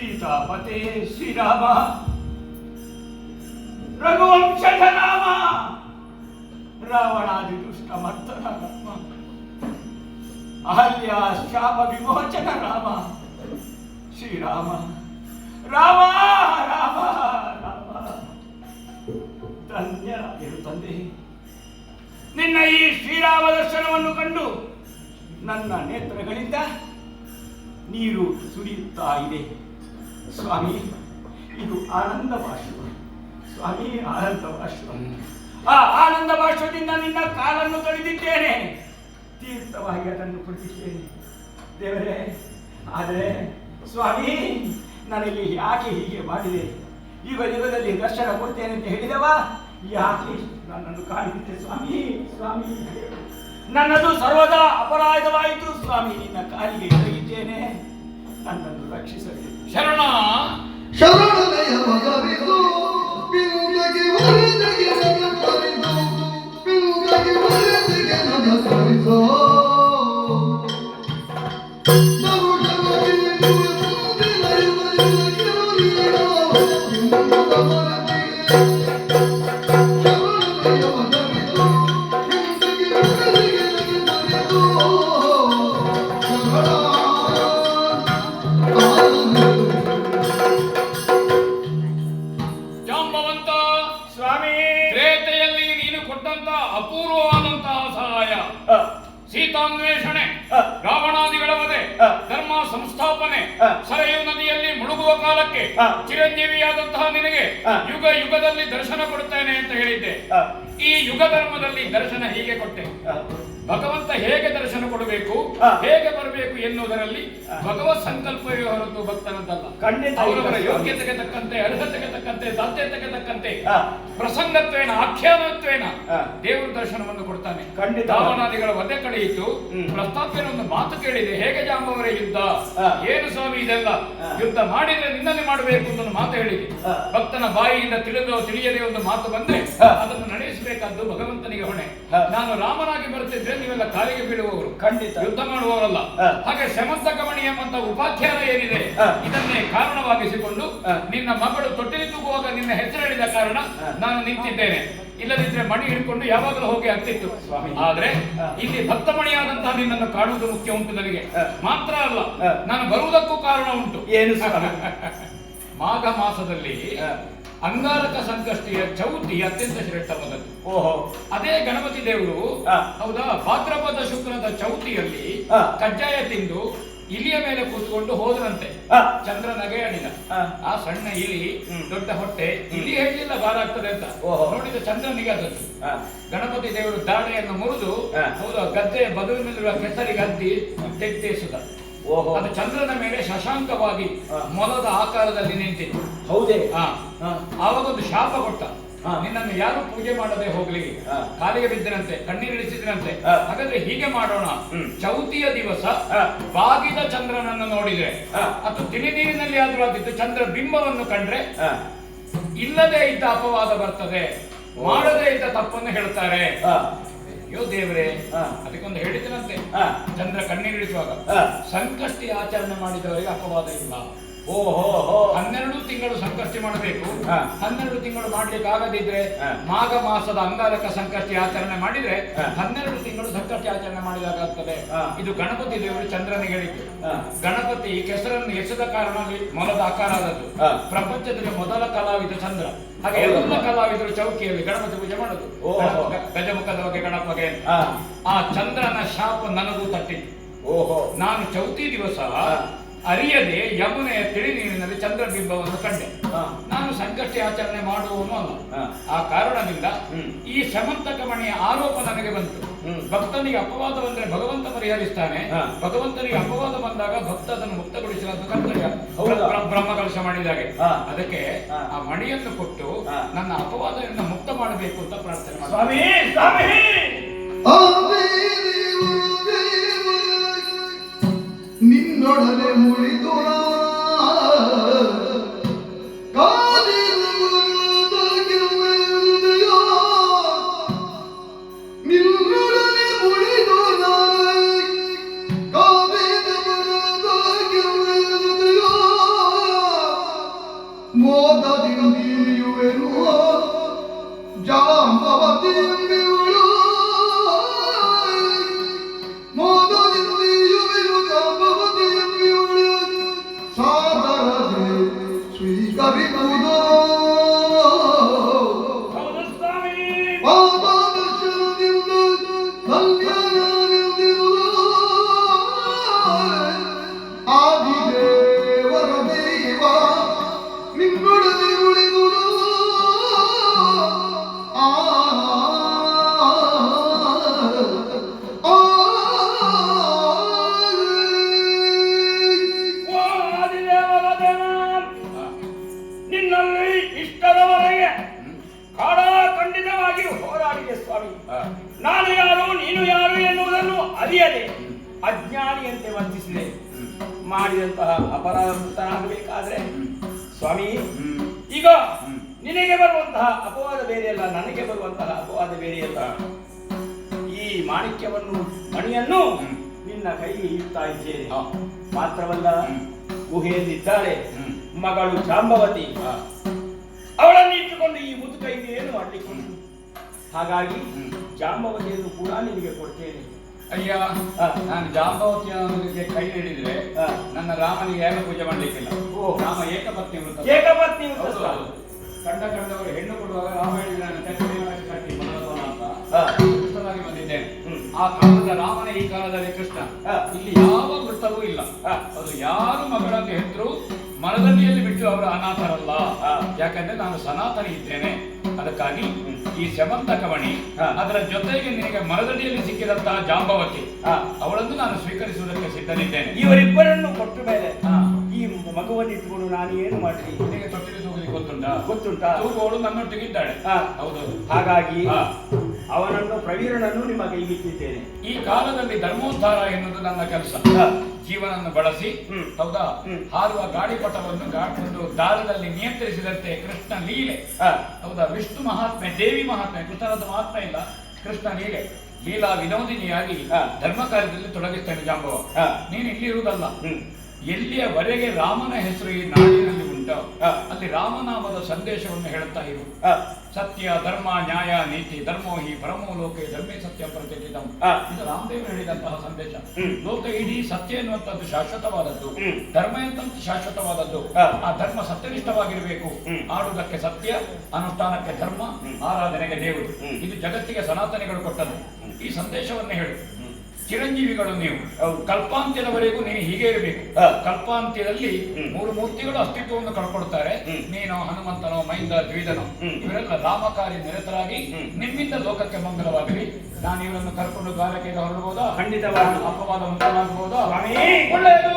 ಸೀತಾಪತೆ ಶ್ರೀರಾಮ. ರಘುವಂಶದ ನಾಮ ರಾವಣಾದಿ ದುಷ್ಟ ಮರ್ತನ ರಾಮ ಅಹಲ್ಯ ಶಾಪ ವಿಮೋಚನ ರಾಮ. ಶ್ರೀರಾಮ. ರಾಮ ರಾಮ ರಾಮ. ಧನ್ಯರಾಗಿರು ತಂದೆ. ನಿನ್ನ ಈ ಶ್ರೀರಾಮ ದರ್ಶನವನ್ನು ಕಂಡು ನನ್ನ ನೇತ್ರಗಳಿಂದ ನೀರು ಸುರಿಯುತ್ತಾ ಇದೆ. ಸ್ವಾಮಿ ಇದು ಆನಂದ ಭಾಷ್ಯ. ಸ್ವಾಮಿ ಆನಂದ ಭಾಷ್ಯ. ಆ ಆನಂದ ಭಾಷ್ಯದಿಂದ ನಿನ್ನ ಕಾಲನ್ನು ತೊಳೆದಿದ್ದೇನೆ. ತೀರ್ಥವಾಗಿ ಅದನ್ನು ಕುಡಿದಿದ್ದೇನೆ ದೇವರೇ ಆದರೆ ಸ್ವಾಮಿ ನನಗೆ ಯಾಕೆ ಹೀಗೆ ಮಾಡಿದೆ? ಯುಗ ಯುಗದಲ್ಲಿ ದರ್ಶನ ಕೊಡ್ತೇನೆ ಅಂತ ಹೇಳಿದವ? ಯಾಕೆ ನನ್ನನ್ನು ಕಾಣಿದ್ದೆ ಸ್ವಾಮಿ ಸ್ವಾಮಿ? ನನ್ನದು ಸರ್ವದಾ ಅಪರಾಧವಾಯಿತು ಸ್ವಾಮಿ. ನಿನ್ನ ಕಾಲಿಗೆ ಎಡಗಿದ್ದೇನೆ ನನ್ನನ್ನು ರಕ್ಷಿಸಲಿ ಶರಣ! ಶರಣನೆಯ ಮಗವಿದು ಕೊಟ್ಟಂತ ಅಪೂರ್ವವಾದಂತಹ ಸಹಾಯ ಸೀತಾನ್ವೇಷಣೆ ರಾವಣಾದಿಗಳ ವಧೆ. ಧರ್ಮ ಸಂಸ್ಥಾಪನೆ. ಸರಯು ನದಿಯಲ್ಲಿ ಮುಳುಗುವ ಕಾಲಕ್ಕೆ. ಚಿರಂಜೀವಿಯಾದಂತಹ ನಿನಗೆ. ಯುಗ ಯುಗದಲ್ಲಿ ದರ್ಶನ ಕೊಡುತ್ತೇನೆ ಅಂತ ಹೇಳಿದ್ದೆ ಈ ಯುಗ ಧರ್ಮದಲ್ಲಿ ದರ್ಶನ ಹೀಗೆ ಕೊಟ್ಟೆ. ಭಗವಂತ ಹೇಗೆ ದರ್ಶನ ಕೊಡಬೇಕು ಹೇಗೆ ಬರಬೇಕು ಎನ್ನುವುದರಲ್ಲಿ. ಭಗವತ್ ಸಂಕಲ್ಪವೇ ಹೊರತು ಭಕ್ತನದ್ದಲ್ಲ. ಖಂಡಿತ ಅವರವರ ಯೋಗ್ಯತೆಗೆ ತಕ್ಕಂತೆ ಅರ್ಹತೆಗೆ ತಕ್ಕಂತೆ ಸಾಧ್ಯತೆಗೆ ತಕ್ಕಂತೆ ಪ್ರಸಂಗತ್ವೇನ ಆಖ್ಯಾನತ್ವೇನ ದೇವರ ದರ್ಶನವನ್ನು ಕೊಡ್ತಾನೆ. ಖಂಡಿತ. ಭಾವನಾದಿಗಳ ವಧೆ ಕಳೆಯಿತು. ಪ್ರಸ್ತಾಪನ ಒಂದು ಮಾತು ಕೇಳಿದೆ ಹೇಗೆ ಜಾಂಬವರೇ ಯುದ್ಧ. ಏನು ಸ್ವಾಮಿ ಇದೆಲ್ಲ? ಯುದ್ಧ ಮಾಡಿದ್ರೆ ನಿನ್ನನ್ನೇ ಮಾಡಬೇಕು ಅಂತ ಮಾತು ಹೇಳಿದೆ. ಭಕ್ತನ ಬಾಯಿಯಿಂದ ತಿಳಿದು ತಿಳಿಯದೆ ಒಂದು ಮಾತು ಬಂದ್ರೆ ಅದನ್ನು ಅದನ್ನು ನಡೆಸಬೇಕಾದ್ದು ಭಗವಂತನಿಗೆ ಹೊಣೆ. ನಾನು ರಾಮನಾಗಿ ಬರ್ತಿದ್ರೆ ನೀವೆಲ್ಲ ಕಾಲಿಗೆ ಬೀಳುವವರು ಖಂಡಿತ. ಯುದ್ಧ ಮಾಡುವವರಲ್ಲ ಹಾಗೆ ಹಾಗೆ ಗಮಣಿ ಎಂಬಂತ ಉಪಾಖ್ಯಾನ ಏನಿದೆ. ಇದನ್ನೇ ಕಾರಣವಾಗಿಸಿಕೊಂಡು. ನಿನ್ನ ಮಗಳು ತೊಟ್ಟಿಲಿ ತೂಗುವಾಗ ನಿನ್ನ ಹೆಸರು ಹೇಳಿದ ಕಾರಣ. ನಾನು ನಿಂತಿದ್ದೇನೆ ಇಲ್ಲದಿದ್ರೆ ಮಣಿ ಹಿಡ್ಕೊಂಡು ಯಾವಾಗಲೂ ಹೋಗಿ ಆಗ್ತಿತ್ತು ಸ್ವಾಮಿ. ಆದ್ರೆ. ಇಲ್ಲಿ ಭಕ್ತ ಮಣಿಯಾದಂತಹ ನಿನ್ನನ್ನು ಕಾಣುವುದು ಮುಖ್ಯ ಉಂಟು ನನಗೆ. ಮಾತ್ರ ಅಲ್ಲ. ನಾನು ಬರುವುದಕ್ಕೂ ಕಾರಣ ಉಂಟು ಏನು ಮಾಘ ಮಾಸದಲ್ಲಿ. ಅಂಗಾರಕ ಸಂಕಷ್ಟಿಯ ಚೌತಿ ಅತ್ಯಂತ ಶ್ರೇಷ್ಠವಾದದ್ದು ಓಹೋ. ಅದೇ ಗಣಪತಿ ದೇವರು. ಹೌದಾ? ಭಾದ್ರಪದ ಶುಕ್ರದ ಚೌತಿಯಲ್ಲಿ. ಕಜ್ಜಾಯ ತಿಂದು ಇಲಿಯ ಮೇಲೆ ಕೂತ್ಕೊಂಡು ಹೋದ್ರಂತೆ. ಚಂದ್ರನಗೆ ಚಂದ್ರ ನಗೆಯಾಡಿದ ಆ. ಸಣ್ಣ ಇಲಿ ದೊಡ್ಡ ಹೊಟ್ಟೆ ಇಲಿ ಹೇಳಿಲ್ಲ ಭಾರ ಆಗ್ತದೆ ಅಂತ. ಓಹೋ. ನೋಡಿದ ಚಂದ್ರನಿಗೆ ಅದದ್ದು ಗಣಪತಿ ದೇವರು ದಾಡೆಯನ್ನು ಮುರಿದು ಹೌದು? ಗದ್ದೆ ಗದ್ದೆಯ ಬದುವಿನಲ್ಲಿರುವ ಕೆಸರಿಗೆ ಅದ್ದಿ ಓಹೋ. ಅದು ಚಂದ್ರನ ಮೇಲೆ ಶಶಾಂಕವಾಗಿ. ಮೊಲದ ಆಕಾರದಲ್ಲಿ ನಿಂತಿತ್ತು. ಹೌದೇ. ಆ. ಆ, ಆವಾಗ ಒಂದು ಶಾಪ ಕೊಟ್ಟ ಹಾ. ನಿನ್ನನ್ನು ಯಾರು ಪೂಜೆ ಮಾಡದೆ ಹೋಗ್ಲಿ. ಕಾಲಿಗೆ ಬಿದ್ದರಂತೆ ಕಣ್ಣೀರಿಳಿಸಿದ್ರಂತೆ. ಹಾಗಾದ್ರೆ ಹೀಗೆ ಮಾಡೋಣ. ಚೌತಿಯ ದಿವಸ. ಬಾಗಿದ ಚಂದ್ರನನ್ನು ನೋಡಿದ್ರೆ ಅದು ಅಥವಾ ತಿಳಿ ನೀರಿನಲ್ಲಿ ಆದ್ರೂ ಆಗಿತ್ತು ಚಂದ್ರ ಬಿಂಬವನ್ನು ಕಂಡ್ರೆ ಇಲ್ಲದೆ ಇದ್ದ ಅಪವಾದ ಬರ್ತದೆ ಮಾಡದೇ ಇದ್ದ ತಪ್ಪನ್ನು ಹೇಳ್ತಾರೆ ಅಯ್ಯೋ ದೇವರೇ ಹಾ. ಅದಕ್ಕೊಂದು ಹೇಳಿದನಂತೆ ಆ, ಚಂದ್ರ ಕಣ್ಣೀರಿಳಿಸುವಾಗ. ಸಂಕಷ್ಟಿ ಆಚರಣೆ ಮಾಡಿದವರಿಗೆ ಅಪವಾದ ಇಲ್ಲ ಹನ್ನೆರಡು ತಿಂಗಳು ಸಂಕಷ್ಟಿ ಮಾಡಬೇಕು. ಹನ್ನೆರಡು ತಿಂಗಳು ಮಾಡ್ಲಿಕ್ಕೆ ಆಗದಿದ್ರೆ. ಮಾಘ ಮಾಸದ ಅಂಗಾರಕ ಸಂಕಷ್ಟಿ ಆಚರಣೆ ಮಾಡಿದ್ರೆ. ಹನ್ನೆರಡು ತಿಂಗಳು ಸಂಕಷ್ಟಿ ಆಚರಣೆ ಮಾಡಿದಾಗ್ತದೆ ಇದು ಗಣಪತಿ ದೇವರು ಚಂದ್ರನಿಗೆ ಹೇಳಿದ್ದು. ಗಣಪತಿ ಗಣಪತಿ ಕೆಸರನ್ನು ಎಸೆದ ಕಾರಣ ಮೊಲದ ಆಕಾರ ಆದದ್ದು. ಪ್ರಪಂಚದಲ್ಲಿ ಮೊದಲ ಕಲಾವಿದ ಚಂದ್ರ. ಹಾಗೆ ಎಲ್ಲ ಕಲಾವಿದರು ಚೌಕಿಯಲ್ಲಿ ಗಣಪತಿ ಪೂಜೆ ಮಾಡೋದು. ಗಜಮುಖದ ಬಗ್ಗೆ ಗಣಪಗೆ ಆ, ಆ ಚಂದ್ರನ ಶಾಪ ನನಗೂ ತಟ್ಟಿತ್ತು ಓಹೋ. ನಾನು ಚೌತಿ ದಿವಸ ಅರಿಯದೆ ಯಮುನೆಯ ತಿಳಿ ನೀರಿನಲ್ಲಿ ಚಂದ್ರಬಿಂಬವನ್ನು ಕಂಡೆ ಆ, ನಾನು ಸಂಕಷ್ಟಿ ಆಚರಣೆ ಮಾಡುವವನು ಅಲ್ಲ. ಆ ಕಾರಣದಿಂದ ಹ್ಮ್. ಈ ಶಮಂತಕ ಮಣಿಯ ಆರೋಪ ನನಗೆ ಬಂತು ಹ್ಮ್. ಭಕ್ತನಿಗೆ ಅಪವಾದ ಬಂದ್ರೆ ಭಗವಂತ ಪರಿಹರಿಸ್ತಾನೆ ಹಾ. ಭಗವಂತನಿಗೆ ಅಪವಾದ ಬಂದಾಗ ಭಕ್ತ ಅದನ್ನು ಮುಕ್ತಗೊಳಿಸಲು ಕರ್ತವ್ಯ ಬ್ರಹ್ಮ ಕಲಶ ಬ್ರ- ಬ್ರಹ್ಮಕಲಶ ಮಾಡಿದಾಗೆ ಹಾ. ಅದಕ್ಕೆ. ಆ ಮಣಿಯನ್ನು ಕೊಟ್ಟು. ನನ್ನ ಅಪವಾದದಿಂದ ಮುಕ್ತ ಮಾಡಬೇಕು ಅಂತ ಪ್ರಾರ್ಥನೆ ಮಾಡಿ ಸ್ವಾಮಿ Oh ನೀನು ಯಾರು ಎನ್ನುವುದನ್ನು ಅರಿಯದೆ ಅಜ್ಞಾನಿಯಂತೆ ವರ್ತಿಸಿದೆ. ಮಾಡಿದಂತಹ ಅಪರಾಧ ಮುಕ್ತನಾಗಬೇಕಾದ್ರೆ ಸ್ವಾಮಿ ಈಗ ನಿನಗೆ ಬರುವಂತಹ ಅಪವಾದ ಬೇರೆಯಲ್ಲ ನನಗೆ ಬರುವಂತಹ ಅಪವಾದ ಬೇರೆಯಲ್ಲ ಈ ಮಾಣಿಕ್ಯವನ್ನು ಮಣಿಯನ್ನು ನಿನ್ನ ಕೈಗೆ ಇಡ್ತಾ ಇದ್ದೇನೆ. ಮಾತ್ರವಲ್ಲ ಗುಹೆಯಲ್ಲಿದ್ದಾಳೆ. ಮಗಳು ಜಾಂಬವತಿ. ಅವಳನ್ನು ಇಟ್ಟುಕೊಂಡು ಈ ಮುದುಕೈಗೆ ಏನು ಮಾಡಲಿಕ್ಕೆ? ಹಾಗಾಗಿ. ಜಾಂಬವತಿಯನ್ನು ಕೂಡ ನಿಮಗೆ ಕೊಡ್ತೇನೆ ಅಯ್ಯ. ನಾನು ಜಾಂಬವತಿಯ ಕೈ ನೀಡಿದ್ರೆ ನನ್ನ ರಾಮನಿಗೆ ಯಾರು ಪೂಜೆ ಮಾಡಲಿಕ್ಕಿಲ್ಲ ಓ. ರಾಮ ಏಕಪತ್ನಿ ವೃತ್ತ ಏಕಪತ್ನಿ ವೃತ್ತ. ಕಂಡ ಕಂಡವರು ಹೆಣ್ಣು ಕೊಡುವಾಗ ರಾಮ ಹೇಳಿದ್ರೆ ನಾನು ಕಟ್ಟಿ ಕಟ್ಟಿ ಅಂತ. ಕೃಷ್ಣನಾಗಿ ಬಂದಿದ್ದೇನೆ. ಆ ಕಾಲದ ರಾಮನ ಈ ಕಾಲದಲ್ಲಿ ಕೃಷ್ಣ. ಇಲ್ಲಿ ಯಾವ ವೃತ್ತವೂ ಇಲ್ಲ. ಅದು ಯಾರು ಮಗಳನ್ನು ಹೆತ್ತರು ಮರದಲ್ಲಿಯಲ್ಲಿ ಬಿಟ್ಟು ಅವರು ಅನಾಥರಲ್ಲ. ಯಾಕಂದ್ರೆ ನಾನು ಸನಾತನ ಇದ್ದೇನೆ ಅದಕ್ಕಾಗಿ ಈ ಶಬಂತ ಕವಣಿ. ಅದರ ಜೊತೆಗೆ ನಿನಗೆ ಮರದಡಿಯಲ್ಲಿ ಸಿಕ್ಕಿದಂತಹ ಜಾಂಬವತಿ. ಅವಳನ್ನು ನಾನು ಸ್ವೀಕರಿಸುವುದಕ್ಕೆ ಸಿದ್ಧನಿದ್ದೇನೆ. ಇವರಿಬ್ಬರನ್ನು ಕೊಟ್ಟ ಮೇಲೆ. ಈ ಮಗುವನ್ನು ಇಟ್ಕೊಂಡು ನಾನು ಏನು ಮಾಡಲಿ? ನಿನಗೆ ತೊಟ್ಟಿಗೆ ತೂಗಲಿಕ್ಕೆ ಗೊತ್ತುಂಟಾ? ಗೊತ್ತುಂಟಾ. ಅವಳು ನನ್ನೊಟ್ಟಿಗಿದ್ದಾಳೆ. ಇದ್ದಾಳೆ ಹೌದು. ಹಾಗಾಗಿ. ಅವನನ್ನು ಪ್ರವೀರನನ್ನು ನಿಮ್ಮ ಕೈಗಿಟ್ಟಿದ್ದೇನೆ ಈ ಕಾಲದಲ್ಲಿ ಧರ್ಮೋದ್ಧಾರ ಎನ್ನುವುದು ನನ್ನ ಕೆಲಸ. ಹಾ. ಜೀವನನ್ನು ಬಳಸಿ. ಹೌದಾ. ಹಾರುವ ಗಾಳಿಪಟವನ್ನು ಒಂದು ದಾರದಲ್ಲಿ ನಿಯಂತ್ರಿಸಿದಂತೆ ಕೃಷ್ಣ ಲೀಲೆ ಹಾ. ಹೌದಾ ವಿಷ್ಣು ಮಹಾತ್ಮೆ ದೇವಿ ಮಹಾತ್ಮೆ ಕೃಷ್ಣನದ್ದು ಮಹಾತ್ಮೆ ಇಲ್ಲ ಕೃಷ್ಣ ಲೀಲೆ ಲೀಲಾ ವಿನೋದಿನಿಯಾಗಿ. ಧರ್ಮ ಕಾರ್ಯದಲ್ಲಿ ತೊಡಗಿಸ್ತಾನೆ ಜಾಂಬವ. ನೀನು ಇಲ್ಲಿ ಇರುವುದಲ್ಲ ಹ್ಮ್. ಎಲ್ಲಿಯವರೆಗೆ ರಾಮನ ಹೆಸರು ಈ ನಾಡಿನಲ್ಲಿ ಉಂಟೋ. ಅಲ್ಲಿ ರಾಮನಾಮದ ಸಂದೇಶವನ್ನು ಹೇಳುತ್ತಾ ಇರು. ಸತ್ಯ ಧರ್ಮ ನ್ಯಾಯ ನೀತಿ ಧರ್ಮೋ ಹಿ ಪರಮೋ ಲೋಕೆ ಧರ್ಮೇ ಸತ್ಯ ಪ್ರತಿಷ್ಠಿತಂ. ಇದು ರಾಮದೇವರು ಹೇಳಿದಂತಹ ಸಂದೇಶ. ಲೋಕ ಇಡೀ ಸತ್ಯ ಎನ್ನುವಂಥದ್ದು ಶಾಶ್ವತವಾದದ್ದು. ಧರ್ಮ ಎಂತದ್ದು ಶಾಶ್ವತವಾದದ್ದು. ಆ. ಧರ್ಮ ಸತ್ಯನಿಷ್ಠವಾಗಿರಬೇಕು. ಆಡುವುದಕ್ಕೆ ಸತ್ಯ ಅನುಷ್ಠಾನಕ್ಕೆ ಧರ್ಮ ಆರಾಧನೆಗೆ ದೇವರು. ಇದು ಜಗತ್ತಿಗೆ ಸನಾತನಿಗಳು ಕೊಟ್ಟದ್ದು. ಈ ಸಂದೇಶವನ್ನು ಹೇಳು. ಚಿರಂಜೀವಿಗಳು ನೀವು. ಕಲ್ಪಾಂತ್ಯದವರೆಗೂ ನೀನು ಹೀಗೆ ಇರಬೇಕು. ಕಲ್ಪಾಂತ್ಯದಲ್ಲಿ ಮೂರು ಮೂರ್ತಿಗಳು ಅಸ್ತಿತ್ವವನ್ನು ಕಳ್ಕೊಡ್ತಾರೆ. ನೀನು ಹನುಮಂತನೋ ಮೈಂದ ದ್ವಿಧನೋ. ಇವರೆಲ್ಲ ರಾಮಕಾರ್ಯ ನಿರತರಾಗಿ. ನಿಮ್ಮಿಂದ ಲೋಕಕ್ಕೆ ಮಂಗಲವಾಗಲಿ ನಾನು ಇವರನ್ನು ಕರ್ಕೊಂಡು ಗಾಲಕ್ಕೆ ಹೊರಡಬಹುದಾ ಖಂಡಿತವಾಗಿ. ಅಪವಾದ ಉಂಟಾಗಬಹುದು ಒಳ್ಳೆಯದು